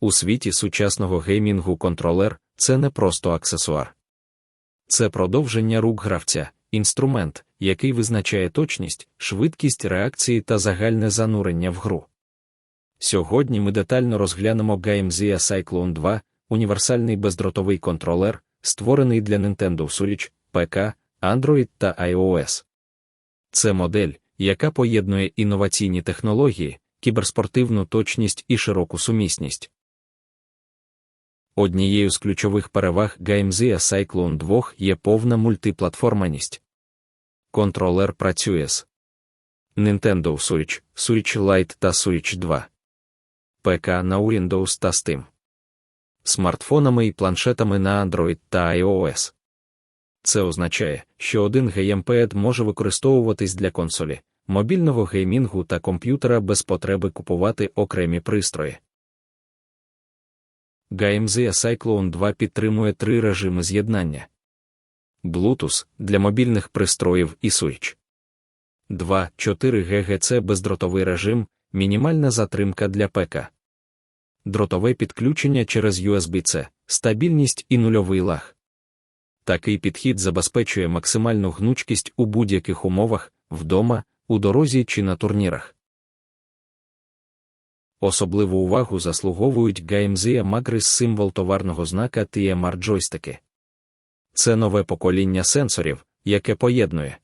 У світі сучасного геймінгу контролер це не просто аксесуар. Це продовження рук гравця, інструмент, який визначає точність, швидкість реакції та загальне занурення в гру. Сьогодні ми детально розглянемо GameZia Cyclone 2, універсальний бездротовий контролер, створений для Nintendo Switch, ПК, Android та iOS. Це модель, яка поєднує інноваційні технології, кіберспортивну точність і широку сумісність. Однією з ключових переваг GameZia Cyclone 2 є повна мультиплатформаність. Контролер працює з Nintendo Switch, Switch Lite та Switch 2, ПК на Windows та Steam, смартфонами і планшетами на Android та iOS. Це означає, що один геймпед може використовуватись для консолі, мобільного геймінгу та комп'ютера без потреби купувати окремі пристрої. GameZia Cyclone 2 підтримує три режими з'єднання: Bluetooth для мобільних пристроїв і Switch. 2, 4 ГГЦ бездротовий режим, мінімальна затримка для ПК. Дротове підключення через USB-C, стабільність і нульовий лаг. Такий підхід забезпечує максимальну гнучкість у будь-яких умовах, вдома, у дорозі чи на турнірах. Особливу увагу заслуговують GameZia Magris символ товарного знака TMR джойстики. Це нове покоління сенсорів, яке поєднує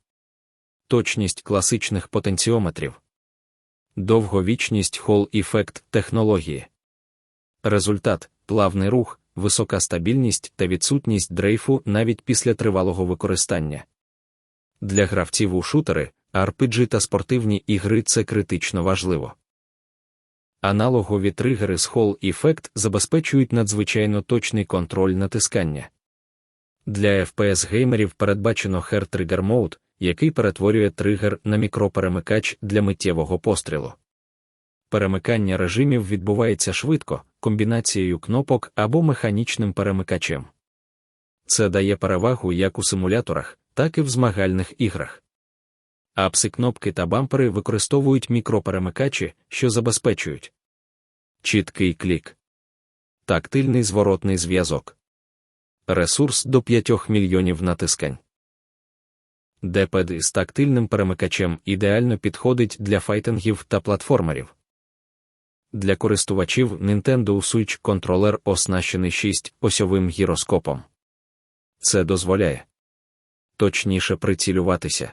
точність класичних потенціометрів, довговічність Hall Effect технології. Результат плавний рух, висока стабільність та відсутність дрейфу навіть після тривалого використання. Для гравців у шутери, RPG та спортивні ігри це критично важливо. Аналогові тригери з Hall Effect забезпечують надзвичайно точний контроль натискання. Для FPS геймерів передбачено Hair Trigger Mode, який перетворює тригер на мікроперемикач для миттєвого пострілу. Перемикання режимів відбувається швидко, комбінацією кнопок або механічним перемикачем. Це дає перевагу як у симуляторах, так і в змагальних іграх. Апси кнопки та бампери використовують мікроперемикачі, що забезпечують чіткий клік, тактильний зворотний зв'язок, ресурс до 5 мільйонів натискань. Депед з тактильним перемикачем ідеально підходить для файтингів та платформерів. Для користувачів Nintendo Switch контролер оснащений 6-осьовим гіроскопом. Це дозволяє точніше прицілюватися,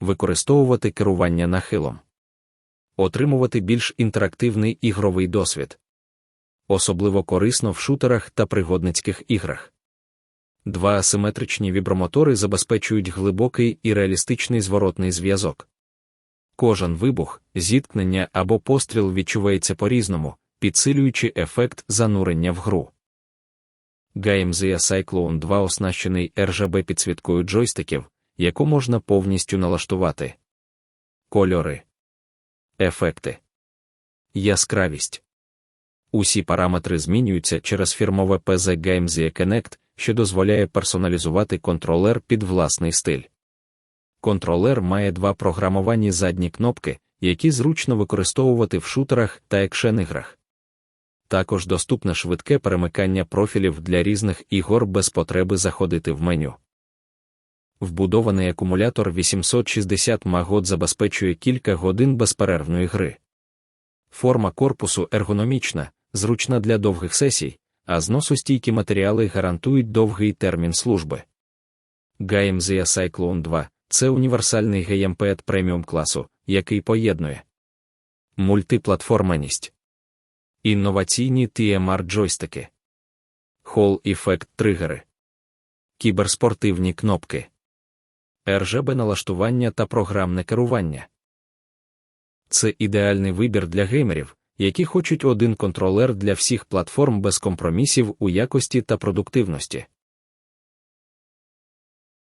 використовувати керування нахилом, отримувати більш інтерактивний ігровий досвід. Особливо корисно в шутерах та пригодницьких іграх. Два асиметричні вібромотори забезпечують глибокий і реалістичний зворотний зв'язок. Кожен вибух, зіткнення або постріл відчувається по-різному, підсилюючи ефект занурення в гру. GameZia Cyclone 2 оснащений RGB підсвіткою джойстиків, яку можна повністю налаштувати. Кольори, ефекти, яскравість. Усі параметри змінюються через фірмове PZ GameZia Connect, що дозволяє персоналізувати контролер під власний стиль. Контролер має два програмовані задні кнопки, які зручно використовувати в шутерах та екшен-іграх. Також доступне швидке перемикання профілів для різних ігор без потреби заходити в меню. Вбудований акумулятор 860 Магот забезпечує кілька годин безперервної гри. Форма корпусу ергономічна, зручна для довгих сесій, а зносостійкі матеріали гарантують довгий термін служби. GameZia Cyclone 2 це універсальний геймпед преміум класу, який поєднує мультиплатформаність, інноваційні TMR джойстики, Hall Effect тригери, кіберспортивні кнопки, RGB налаштування та програмне керування. Це ідеальний вибір для геймерів, які хочуть один контролер для всіх платформ без компромісів у якості та продуктивності.